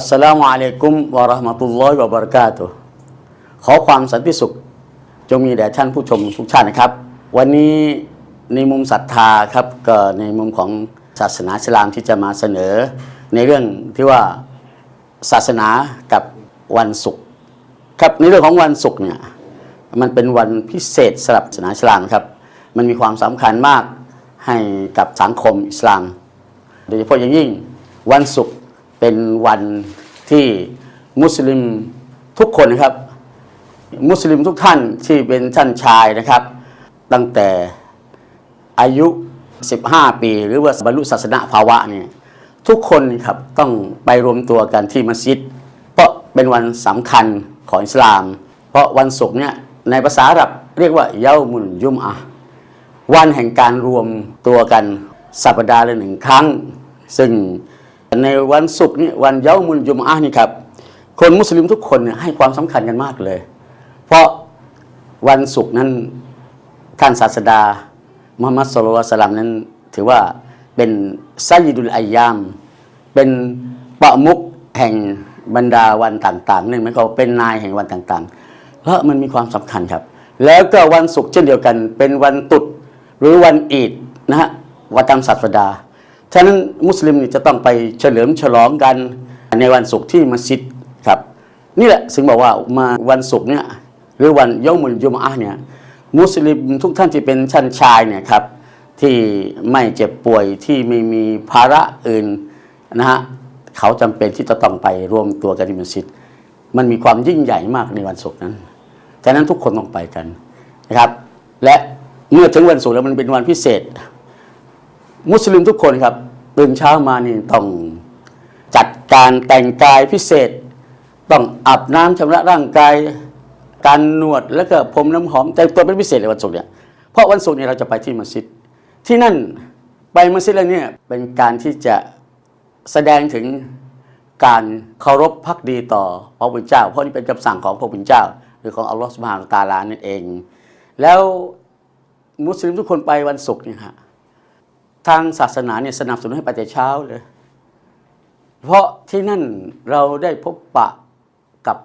อัสสลามุอะลัยกุมวะราะห์มะตุลลอฮิวะบะเราะกาตุขอความสันติสุข จงมีแด่ท่านผู้ชมทุกท่านนะครับ วันนี้ในมุมศรัทธาครับก็ในมุมของศาสนาอิสลามที่จะมาเสนอ ในเรื่องที่ว่าศาสนากับวันศุกร์ครับในเรื่องของวันศุกร์เนี่ยมันเป็นวันพิเศษสำหรับศาสนาอิสลามครับ มันมีความสำคัญมากให้กับสังคมอิสลาม โดยเฉพาะอย่างยิ่งวันศุกร์ เป็นวันที่มุสลิมทุกคนนะครับ มุสลิมทุกท่านที่เป็นท่านชายนะครับ ตั้งแต่อายุ 15 ปี หรือว่าบรรลุศาสนาภาวะเนี่ยทุกคนครับต้องไปรวมตัวกันที่มัสยิด เพราะเป็นวันสำคัญของอิสลาม เพราะวันศุกร์เนี่ยในภาษาอาหรับเรียกว่าเยามุนยุมอะวันแห่งการรวมตัวกันสัปดาห์ละหนึ่งครั้ง ซึ่ง ในวันศุกร์นี่วันเยามุนยุมอะห์นี่ครับคนมุสลิมทุกคนให้ความสำคัญกันมากเลย เพราะวันศุกร์นั้นท่านศาสดามุฮัมมัดสุลลัลสลลัมนั้น ถือว่าเป็นไซยิดุลอายาม เป็นประมุขแห่งบรรดาวันต่างๆนั่นหมายความว่าเป็นนายแห่งวันต่างๆแล้วมันมีความสำคัญครับ แล้วก็วันศุกร์เช่นเดียวกัน เป็นวันตรุษหรือวันอีดนะฮะวันตามศาสดา ฉะนั้นมุสลิมนี่จะต้องไปเฉลิมฉลองกันในวันศุกร์ที่มัสยิดครับ นี่แหละซึ่งบอกว่ามาวันศุกร์เนี่ยหรือวันยอมุลยุมอะห์เนี่ยมุสลิมทุกท่านที่เป็นชั้นชายเนี่ยครับที่ไม่เจ็บป่วยที่ไม่มีภาระอื่นนะฮะเขาจำเป็นที่จะต้องไปรวมตัวกันที่มัสยิดมันมีความยิ่งใหญ่มากในวันศุกร์นั้นฉะนั้นทุกคนต้องไปกันนะครับ และเมื่อถึงวันศุกร์แล้วมันเป็นวันพิเศษ มุสลิมทุกคนครับตื่นเช้ามานี่ต้องจัดการแต่งกายพิเศษ ต้องอาบน้ำชำระร่างกาย การนวดแล้วก็พรมน้ำหอม แต่งตัวเป็นพิเศษในวันศุกร์เนี่ยเพราะวันศุกร์เนี่ยเราจะไปที่มัสยิด ที่นั่นไปมัสยิดแล้วเนี่ยเป็นการที่จะแสดงถึงการเคารพพักดีต่อพระผู้เป็นเจ้า เพราะนี่เป็นคำสั่งของพระผู้เป็นเจ้า หรือของอัลลอฮฺสุบฮานาตาลานั่นเอง แล้วมุสลิมทุกคนไปวันศุกร์เนี่ยฮะ ทางศาสนาเนี่ยสนับสนุนให้ไปแต่เช้าเลย เพราะที่นั่นเราได้พบปะกับ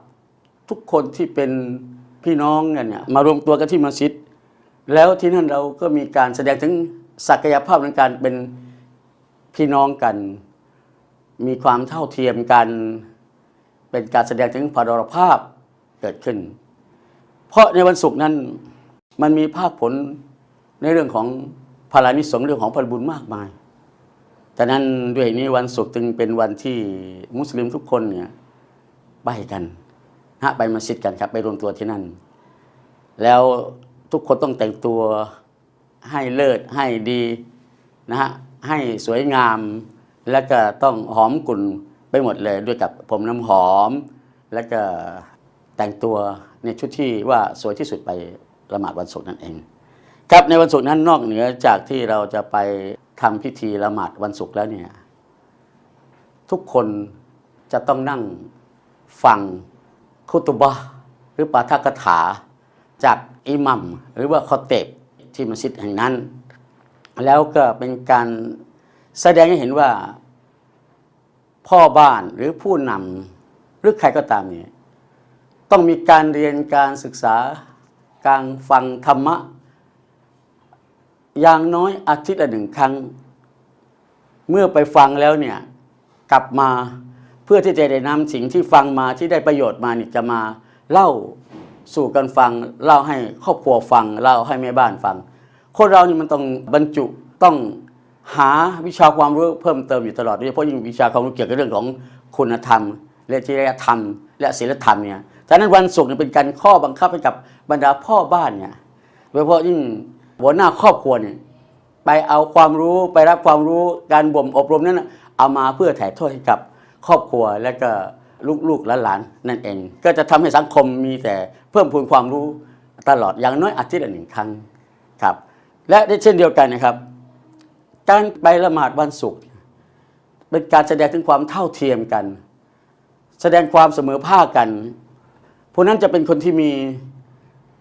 ทุกคนที่เป็นพี่น้องกันเนี่ยมารวมตัวกันที่มัสยิด แล้วที่นั่นเราก็มีการแสดงถึงศักยภาพในการเป็นพี่น้องกัน มีความเท่าเทียมกัน เป็นการแสดงถึงพดรภาพเกิดขึ้น เพราะในวันศุกร์นั้นมันมีภาคผลในเรื่องของ พลานิสงส์เรื่องของผลบุญมากมายฉะนั้นด้วยนี้วันศุกร์จึงเป็นวันที่มุสลิมทุกคนเนี่ยไปกันฮะไปมัสยิดกันครับ ไปรวมตัวที่นั่น แล้วทุกคนต้องแต่งตัวให้เลิศให้ดีนะฮะให้สวยงาม แล้วก็ต้องหอมกลุ่นไปหมดเลยด้วยกับผมน้ำหอม แล้วก็แต่งตัวในชุดที่ว่าสวยที่สุดไปละหมาดวันศุกร์นั่นเอง ครับในวันศุกร์นั้นนอกเหนือจากที่เราจะไปทำพิธีละหมาดวันศุกร์แล้วเนี่ยทุกคนจะต้องนั่งฟังคุตุบะหรือปาฐกถา จากอิหมัมหรือว่าคอเตบที่มัสยิดแห่งนั้น แล้วก็เป็นการแสดงให้เห็นว่าพ่อบ้านหรือผู้นำหรือใครก็ตามเนี่ยต้องมีการเรียนการศึกษาการฟังธรรมะ อย่างน้อยอาทิตย์ละหนึ่งครั้ง เมื่อไปฟังแล้วเนี่ยกลับมาเพื่อที่จะได้นำสิ่งที่ฟังมาที่ได้ประโยชน์มานี่จะมาเล่าสู่กันฟัง เล่าให้ครอบครัวฟัง เล่าให้แม่บ้านฟัง คนเรานี่มันต้องบรรจุต้องหาวิชาความรู้เพิ่มเติมอยู่ตลอดโดยเฉพาะยิ่งวิชาความรู้เกี่ยวกับเรื่องของคุณธรรมและจริยธรรม และศีลธรรมเนี่ยฉะนั้นวันศุกร์เนี่ยเป็นการข้อบังคับให้กับบรรดาพ่อบ้านเนี่ยโดยเฉพาะยิ่ง หัวหน้าครอบครัวเนี่ยไปเอาความรู้ไปรับความรู้การบ่มอบรมนั้นเอามาเพื่อถ่ายทอดให้กับครอบครัวและก็ลูกๆและหลานนั่นเอง ก็จะทำให้สังคมมีแต่เพิ่มพูนความรู้ตลอดอย่างน้อยอาทิตย์ละหนึ่งครั้งครับ และได้เช่นเดียวกันนะครับ การไปละหมาดวันศุกร์เป็นการแสดงถึงความเท่าเทียมกัน แสดงความเสมอภาคกันผู้นั้นจะเป็นคนที่มี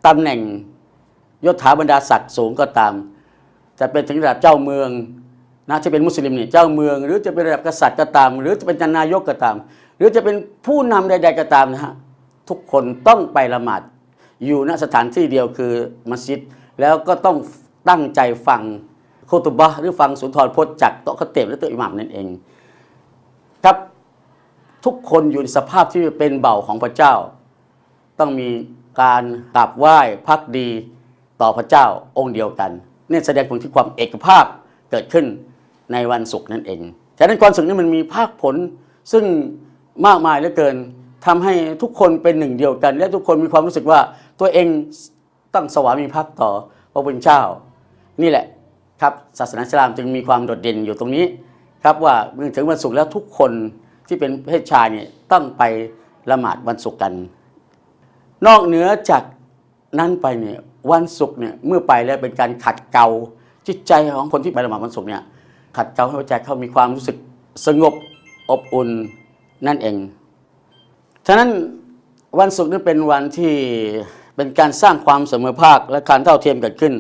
ตำแหน่ง ยศถาบรรดาศักดิ์สูงก็ตาม จะเป็นถึงระดับเจ้าเมืองนะจะเป็นมุสลิมเนี่ยเจ้าเมือง หรือจะเป็นระดับกษัตริย์ก็ตาม หรือจะเป็นนายกก็ตาม หรือจะเป็นผู้นำใด ๆก็ตามนะฮะทุกคนต้องไปละหมาดอยู่ณสถานที่เดียวคือมัสยิด แล้วก็ต้องตั้งใจฟังโคตุบะหรือฟังสุนทรพจน์จากโต๊ะขเตบและโต๊ะอิหมัมนั่นเอง ครับทุกคนอยู่ในสภาพที่เป็นเบาของพระเจ้า ต้องมีการกราบไหว้พักดี ต่อพระเจ้าองค์เดียวกันนี่แสดงถึงที่ความเอกภาพเกิดขึ้นในวันศุกร์นั่นเองฉะนั้นความศุกร์นี้มันมีภาคผลซึ่งมากมายเหลือเกินทำให้ทุกคนเป็นหนึ่งเดียวกัน และทุกคนมีความรู้สึกว่าตัวเองตั้งสวามีภักดิ์ต่อพระผู้เป็นเจ้า นี่แหละครับศาสนาอิสลามจึงมีความโดดเด่นอยู่ตรงนี้ครับว่าเมื่อถึงวันศุกร์แล้วทุกคนที่เป็นเพศชายเนี่ยต้องไปละหมาดวันศุกร์กัน นอกเหนือจาก นั้นไปเนี่ยวันศุกร์เนี่ยเมื่อไปแล้วเป็นการขัดเกลาจิตใจของคนที่ไปละหมาดวันศุกร์เนี่ยขัดเกลาให้หัวใจเขามีความรู้สึกสงบอบอุ่นนั่นเอง ฉะนั้นวันศุกร์นี่เป็นวันที่เป็นการสร้างความเสมอภาคและการเท่าเทียมเกิดขึ้น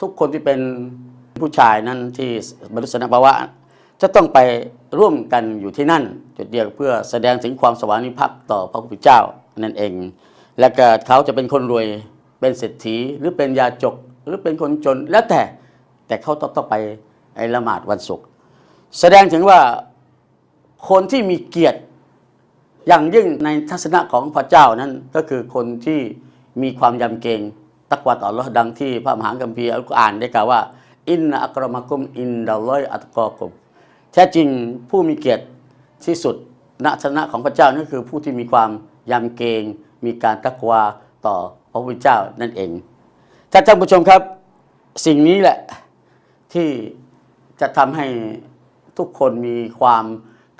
ทุกคนที่เป็นผู้ชายนั้นที่บรรลุสนภาวะจะต้องไปร่วมกันอยู่ที่นั่นจุดเดียวเพื่อแสดงถึงความสวามิภักดิ์ต่อพระผู้เป็นเจ้านั่นเอง และก็เขาจะเป็นคนรวยเป็นเศรษฐีหรือเป็นยาจกหรือเป็นคนจนแล้วแต่แต่เขาต้องต้องไปไอ้ละหมาดวันศุกร์แสดงถึงว่าคนที่มีเกียรติอย่างยิ่งในทัศนะของพระเจ้านั้นก็คือคนที่มีความยำเกรงตักวาต่ออัลลอฮ์ดังที่พระมหาคัมภีร์อัลกุรอานได้กล่าวว่า อินนะอักรมักุมอินดัลลอยอัตกอกุมแท้จริงผู้มีเกียรติที่สุดณทัศนะของพระเจ้านั่นคือผู้ที่มีความยำเกรง มีการตักวาต่อพระพุทธเจ้านั่นเองท่านผู้ชมครับ สิ่งนี้แหละที่จะทำให้ทุกคนมีความ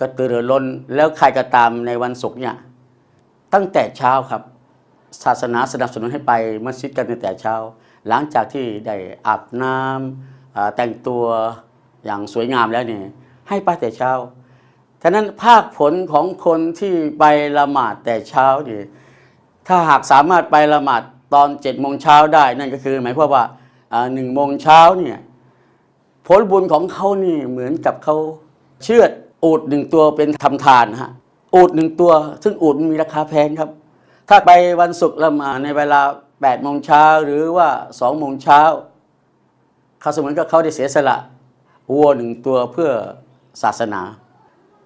กระตือรือร้นแล้วใครก็ตามในวันศุกร์เนี่ยตั้งแต่เช้าครับ ศาสนาสนับสนุนให้ไปมัสยิดกันตั้งแต่เช้า หลังจากที่ได้อาบน้ำอ่าแต่งตัวอย่างสวยงามแล้วเนี่ยให้ไปแต่เช้าฉะนั้นภาคผลของคนที่ไปละหมาดแต่เช้าเนี่ย ถ้าหากสามารถไปละหมาดตอนเจ็ดโมงเช้าได้นั่นก็คือ หมายความว่าหนึ่งโมงเช้าเนี่ยผลบุญของเขานี่เหมือนกับเขาเชือดอูดหนึ่งตัวเป็นทำทานฮะอูดหนึ่งตัว ซึ่งอูดมีราคาแพงครับ ถ้าไปวันศุกร์ละหมาดในเวลา8โมงเช้าหรือว่า2โมงเช้าเขาเสมือนกับเขาได้เสียสละวัวหนึ่งตัวเพื่อศาสนา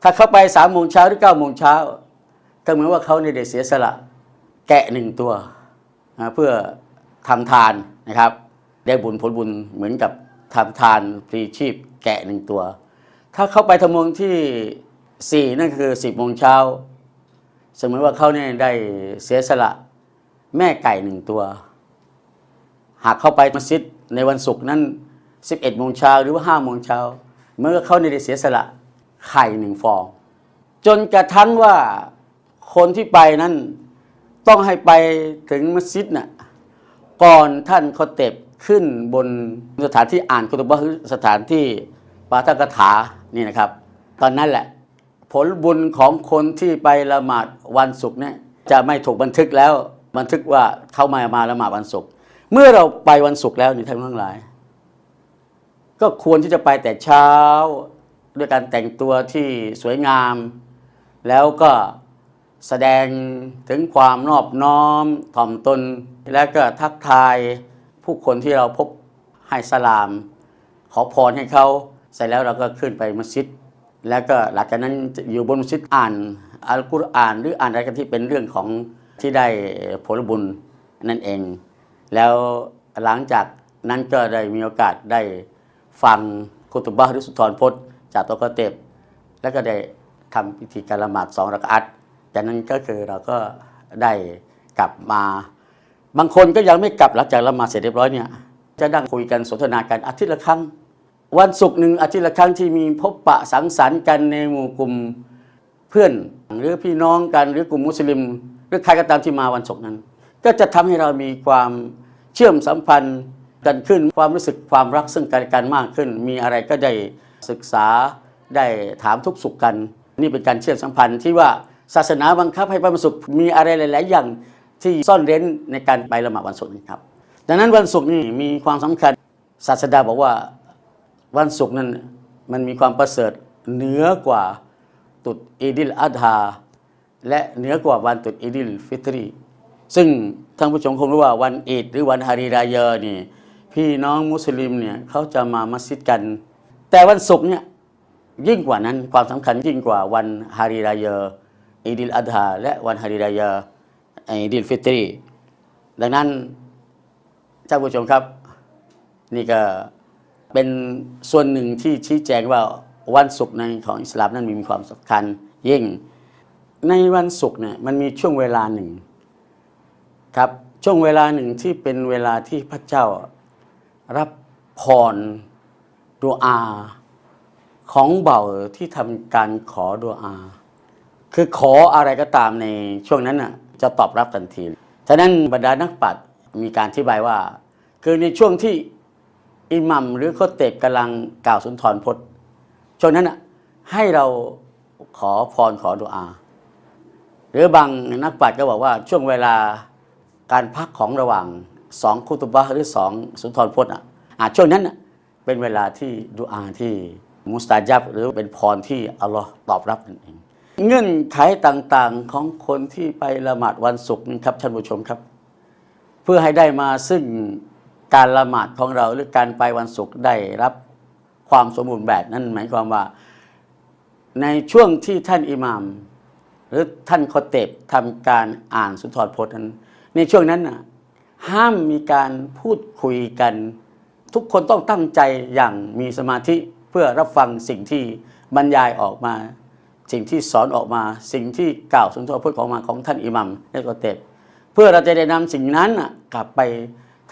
ถ้าเขาไป3โมงเช้าหรือ9โมงเช้าก็เหมือนว่าเขาเนี่ยได้เสียสละ แกะหนึ่งตัวนะเพื่อทำทานนะครับ ได้บุญผลบุญเหมือนกับทำทานพลีชีพแกะหนึ่งตัว ถ้าเข้าไปทำโมงที่ 4 นั่นคือ 10โมงเช้าสมมติว่าเขาเนี่ยได้เสียสละแม่ไก่หนึ่งตัว หากเข้าไปมัสยิดในวันศุกร์นั้น 11โมงเช้าหรือว่า5โมงเช้าเมื่อเขาเนี่ยได้เสียสละไข่หนึ่งฟอง จนกระทั่งว่าคนที่ไปนั้น ต้องให้ไปถึงมัสยิดน่ะก่อนท่านเขาเต็บขึ้นบนสถานที่อ่านคุตบะห์หรือสถานที่ปาฐกถานี่นะครับ ตอนนั้นแหละ ผลบุญของคนที่ไปละหมาดวันศุกร์เนี่ยจะไม่ถูกบันทึกแล้ว บันทึกว่าเขามามาละหมาดวันศุกร์เมื่อเราไปวันศุกร์แล้วนี่ท่านทั้งหลาย ก็ควรที่จะไปแต่เช้า ด้วยการแต่งตัวที่สวยงาม แล้วก็ แสดงถึงความนอบน้อมถ่อมตน และก็ทักทายผู้คนที่เราพบให้สลาม ขอพรให้เขาเสร็จแล้วเราก็ขึ้นไปมัสยิด แล้วก็หลังจากนั้นอยู่บนมัสยิดอ่านอัลกุรอานหรืออ่านอะไรกันที่เป็นเรื่องของที่ได้ผลบุญนั่นเอง แล้วหลังจากนั้นก็ได้มีโอกาสได้ฟังคุตุบะห์หรือสุนทรพจน์ จากตัวกเตบแล้วก็ได้ทำพิธีการละหมาดสองรักอัต จากนั้นก็คือเราก็ได้กลับมา บางคนก็ยังไม่กลับหลังจากละหมาเสร็จเรียบร้อยเนี่ยจะนั่งคุยกันสนทนากันอาทิตย์ละครั้ง วันศุกร์หนึ่งอาทิตย์ละครั้งที่มีพบปะสังสรรค์กันในหมู่กลุ่มเพื่อน หรือพี่น้องกันหรือกลุ่มมุสลิม หรือใครก็ตามที่มาวันศุกร์นั้น ก็จะทำให้เรามีความเชื่อมสัมพันธ์กันขึ้นความรู้สึกความรักซึ่งกันและกันมากขึ้น มีอะไรก็ได้ศึกษาได้ถามทุกสุขกัน นี่เป็นการเชื่อมสัมพันธ์ที่ว่า ศาสนาบังคับให้ไปวันศุกร์มีอะไรหลาย ๆ อย่างที่ซ่อนเร้นในการไปละหมาดวันศุกร์ครับ ดังนั้นวันศุกร์นี่มีความสำคัญ ศาสดาบอกว่าวันศุกร์นั้นมันมีความประเสริฐเหนือกว่าตุดอีดิลอัดฮาและเหนือกว่าวันตรุษอีดิลฟิตรีซึ่งท่านผู้ชมคงรู้ว่าวันอีดหรือวันฮาริรายอนี่พี่น้องมุสลิมเนี่ยเขาจะมามัสยิดกัน แต่วันศุกร์เนี่ยยิ่งกว่านั้นความสำคัญยิ่งกว่าวันฮาริรายอ อีดิลอัดฮาและวันฮาริรายออีดิลฟิตรี ดังนั้นท่านผู้ชมครับ นี่ก็เป็นส่วนหนึ่งที่ชี้แจงว่าวันศุกร์ในของอิสลามนั้นมีความสำคัญ ยิ่งในวันศุกร์เนี่ยมันมีช่วงเวลาหนึ่งครับช่วงเวลาหนึ่งที่เป็นเวลาที่พระเจ้ารับพรดูอา ของเบ่าที่ทำการขอดูอา คือขออะไรก็ตามในช่วงนั้นน่ะจะตอบรับทันที ฉะนั้นบรรดานักปรัชญ์มีการอธิบายว่า คือในช่วงที่อิหมัมหรือโคเตบกำลังกล่าวสุนทรพจน์ ช่วงนั้นน่ะให้เราขอพรขอดุอา หรือบางนักปรัชญ์ก็บอกว่าช่วงเวลาการพักของระหว่างสองคุตุบะห์หรือสองสุนทรพจน์อะอะช่วงนั้นน่ะเป็นเวลาที่ดุอาที่มุสตาจับหรือเป็นพรที่อัลลอฮ์ตอบรับนั่นเอง เงื่อนไขต่างๆของคนที่ไปละหมาดวันศุกร์นี่ครับท่านผู้ชมครับ เพื่อให้ได้มาซึ่งการละหมาดของเราหรือการไปวันศุกร์ได้รับความสมบูรณ์แบบนั่นหมายความว่า ในช่วงที่ท่านอิหมาม หรือท่านคอเตบทำการอ่านสุนทรพจน์นั้น ในช่วงนั้นน่ะห้ามมีการพูดคุยกัน ทุกคนต้องตั้งใจอย่างมีสมาธิเพื่อรับฟังสิ่งที่บรรยายออกมา สิ่งที่สอนออกมาสิ่งที่กล่าวสุนทรพจน์ของมาของท่านอิหมัมและคอเตบเพื่อเราจะได้นำสิ่งนั้นกลับไป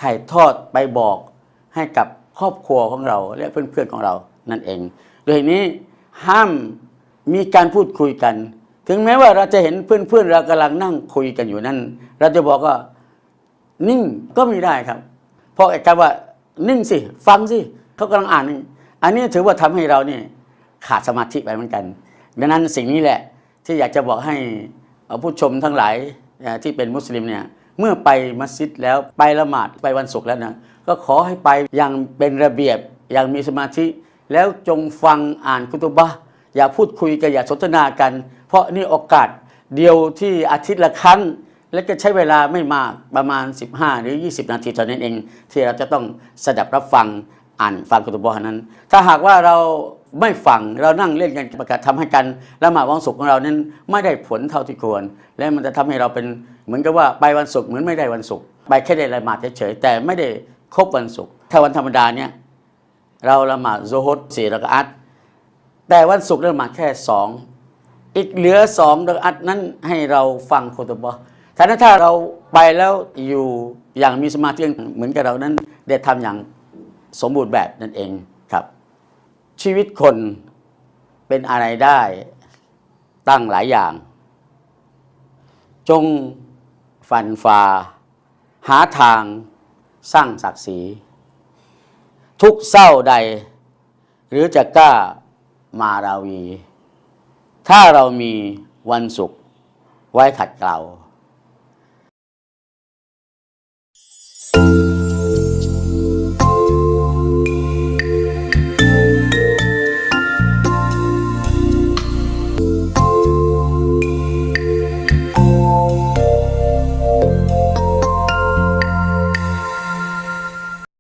ถ่ายทอดไปบอกให้กับครอบครัวของเราและเพื่อนๆของเรานั่นเองโดยนี้ห้ามมีการพูดคุยกัน ถึงแม้ว่าเราจะเห็นเพื่อนๆเรากำลังนั่งคุยกันอยู่นั้นเราจะบอกว่านิ่งก็ไม่ได้ครับ เพราะไอ้คำว่านิ่งสิ ฟังสิเขากำลังอ่าน อันนี้ถือว่าทำให้เราเนี่ยขาดสมาธิไปเหมือนกัน ดังนั้นสิ่งนี้แหละที่อยากจะบอกให้ผู้ชมทั้งหลายที่เป็นมุสลิมเนี่ยเมื่อไปมัสยิดแล้วไปละหมาดไปวันศุกร์แล้วนะก็ขอให้ไปอย่างเป็นระเบียบอย่างมีสมาธิ แล้วจงฟังอ่านคุตุบะอย่าพูดคุยกันอย่าสนทนากัน เพราะนี่โอกาสเดียวที่อาทิตย์ละครั้ง และก็ใช้เวลาไม่มากประมาณ 15 หรือ 20 นาทีเท่านั้นเอง ที่เราจะต้องสดับรับฟัง อ่านฟังคุตุบะห์นั้น ถ้าหากว่าเราไม่ฟังเรานั่งเล่นกันประกาศทำให้กันละหมาดวันศุกร์ของเรานั้นไม่ได้ผลเท่าที่ควร และมันจะทำให้เราเป็นเหมือนกับว่าไปวันศุกร์เหมือนไม่ได้วันศุกร์ไปแค่ได้ละหมาดเฉยๆแต่ไม่ได้ครบวันศุกร์ถ้าวันธรรมดาเนี่ยเราละหมาดโซฮดสี่ระกอัตแต่วันศุกร์ละหมาดแค่สองอีกเหลือสองระกอัตนั้นให้เราฟังคุตุบะห์ฉะนั้นถ้าเราไปแล้วอยู่อย่างมีสมาธิเหมือนกับเรานั้นได้ทำอย่าง สมบูรณ์แบบนั่นเองครับ ชีวิตคนเป็นอะไรได้ตั้งหลายอย่าง จงฟันฝ่าหาทางสร้างศักดิ์ศรี ทุกเศร้าใด หรือจะกล้ามาราวี ถ้าเรามีวันศุกร์ไว้ขัดเกลา